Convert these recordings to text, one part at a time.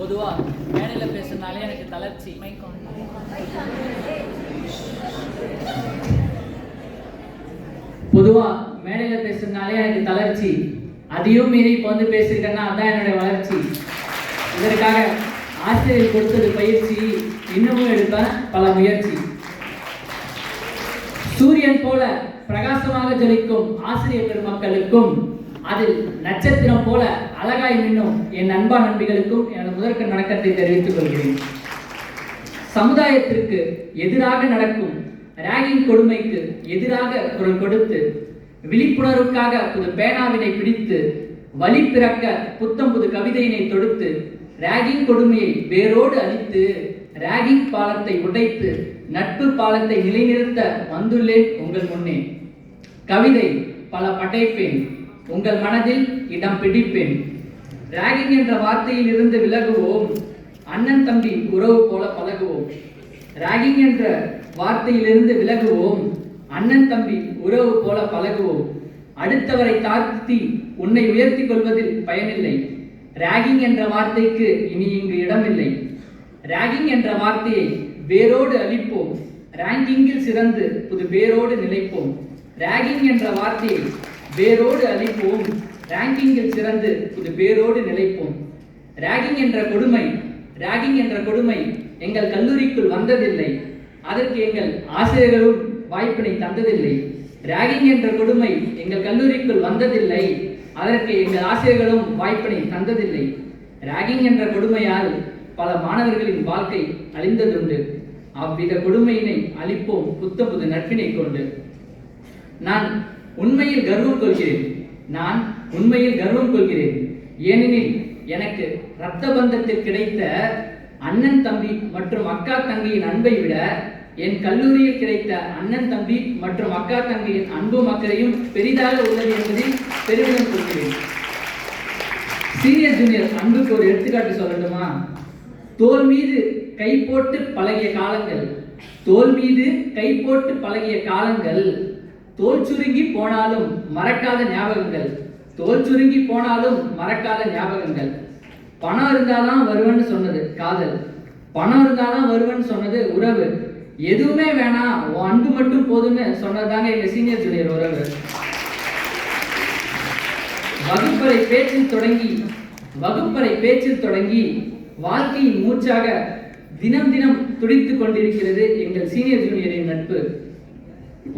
பொதுவாக மேடையில் பேசுனாலே எனக்கு தளர்ச்சி. பொதுவாக மேடையில் பேசுறதுனாலே எனக்கு தளர்ச்சி. அதையும் மீறி இப்போ வந்து பேசியிருக்கேன்னா அதான் என்னுடைய வளர்ச்சி. இதற்காக ஆசிரியர் கொடுத்தது பயிற்சி இன்னமும் எடுப்பேன் பல முயற்சி. சூரியன் போல பிரகாசமாக ஜொலிக்கும் ஆசிரியர் பெருமக்களுக்கும் அதில் நட்சத்திரம் போல அழகாய் மின்னும் என் அன்பா நண்பிகளுக்கும் எனது முதற்க வணக்கத்தை தெரிவித்துக் கொள்கிறேன். சமுதாயத்திற்கு எதிராக நடக்கும் ராகிங் கொடுமைக்கு எதிராக குரல் கொடுத்து விழிப்புணர்வுக்காக புது பேனாவினை பிடித்து வழி பிறக்க புத்தம் புது கவிதையினை தொடுத்து ராகிங் கொடுமையை வேரோடு அழித்து ராகிங் பாலத்தை உடைத்து நட்பு பாலத்தை நிலைநிறுத்த வந்துள்ளேன் உங்கள் முன்னே. கவிதை பல படைப்பேன் உங்கள் மனதில் இடம் பிடிப்பேன். ராகிங் என்ற வார்த்தையில் இருந்து விலகுவோம். அண்ணன் தம்பி உறவு போல பழகுவோம். ராகிங் என்ற வார்த்தையிலிருந்து விலகுவோம். அண்ணன் தம்பி உறவு போல பழகுவோம். அடுத்தவரை தாழ்த்தி உன்னை உயர்த்தி கொள்வதில் பயனில்லை. ராகிங் என்ற வார்த்தைக்கு இனி இங்கு இடமில்லை. ராகிங் என்ற வார்த்தையை வேரோடு அழிப்போம். ரேங்கிங்கில் சிறந்து புது வேரோடு நிலைப்போம். ராகிங் என்ற வார்த்தையை வேரோடு அழிப்போம். ரேங்கிங்கில் சிறந்து இது பேரோடு நிலைப்போம். ராகிங் என்ற கொடுமை ராகிங் என்ற கொடுமை எங்கள் கல்லூரிக்குள் வந்ததில்லை. அதற்கு எங்கள் ஆசிரியர்களும் வாய்ப்பினை தந்ததில்லை. ராகிங் என்ற கொடுமை எங்கள் கல்லூரிக்குள் வந்ததில்லை. அதற்கு எங்கள் ஆசிரியர்களும் வாய்ப்பினை தந்ததில்லை. ராகிங் என்ற கொடுமையால் பல மாணவர்களின் வாழ்க்கை அழிந்ததுண்டு. அவ்வித கொடுமையினை அழிப்போம் புத்த புது நட்பினை கொண்டு. நான் உண்மையில் கர்வம் கொள்கிறேன். நான் உண்மையில் கர்வம் கொள்கிறேன். ஏனெனில் எனக்கு இரத்த பந்தத்தில் கிடைத்த அண்ணன் தம்பி மற்றும் அக்கா தங்கையின் அன்பை விட என் கல்லூரியில் கிடைத்த அண்ணன் தம்பி மற்றும் அக்கா தங்கையின் அன்பு மக்களையும் பெரிதாக உள்ளது என்பதில் பெருமிதம் கொள்கிறேன். சீனியர் ஜூனியர் அன்புக்கு ஒரு எடுத்துக்காட்டு சொல்லட்டுமா? தோல் மீது கை போட்டு பழகிய காலங்கள். தோல் மீது கை போட்டு பழகிய காலங்கள். தோல் சுருங்கி போனாலும் மறக்காத ஞாபகங்கள். தோல் சுருங்கி போனாலும் மறக்காத ஞாபகங்கள். பணம் இருந்தாதான் வருவன்னு சொன்னது காதல். பணம் இருந்தாதான் வருவன்னு சொன்னது உறவு. எதுவுமே வேணாம் உன் அன்பு மட்டும் போதும்னு சொன்னதாங்க எங்க சீனியர் ஜூனியர் உறவு. வகுப்பறை பேச்சில் தொடங்கி வகுப்பறை பேச்சில் தொடங்கி வாழ்க்கையின் மூச்சாக தினம் தினம் துடித்து கொண்டிருக்கிறது எங்கள் சீனியர் ஜூனியரின் நட்பு.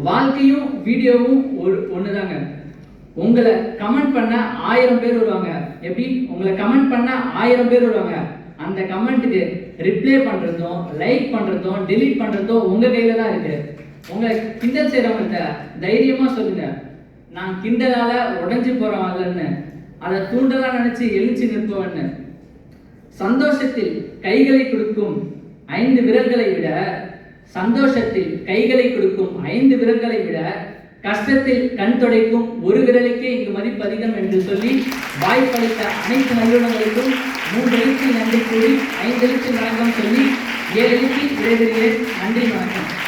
வாழ்க்கையும் வீடியோவும் ஒரு ஒண்ணுதாங்க. உங்களை கமெண்ட் பண்ண ஆயிரம் பேர் வருவாங்க. எப்படி? உங்களை கமெண்ட் பண்ண ஆயிரம் பேர் வருவாங்க. அந்த கமெண்ட்டுக்கு ரிப்ளை பண்ணுறதும் லைக் பண்ணுறதும் டெலீட் பண்ணுறதும் உங்கள் கையில் தான் இருக்குது உங்களை கிண்டல் செய்கிறவங்கள்ட்ட தைரியமாக சொல்லுங்கள் நான் கிண்டலால உடைஞ்சு போறவங்கன்னு அதை தூண்டலாக நினச்சி எழுச்சி நிற்பவன்னு. சந்தோஷத்தில் கைகளை கொடுக்கும் ஐந்து விரல்களை விட சந்தோஷத்தில் கைகளை கொடுக்கும் ஐந்து விரல்களை விட கஷ்டத்தில் கண் துடைக்கும் ஒரு விரலுக்கே இங்கு மதிப்பு அதிகம் என்று சொல்லி வாய்ப்பளித்த அனைத்து நிறுவனங்களுக்கும் மூன்று எழுத்தில் நன்றி கூறி ஐந்து எழுத்தில் வணக்கம் சொல்லி ஏழு எழுத்தில் விடைபெறுகிறேன். நன்றி வணக்கம்.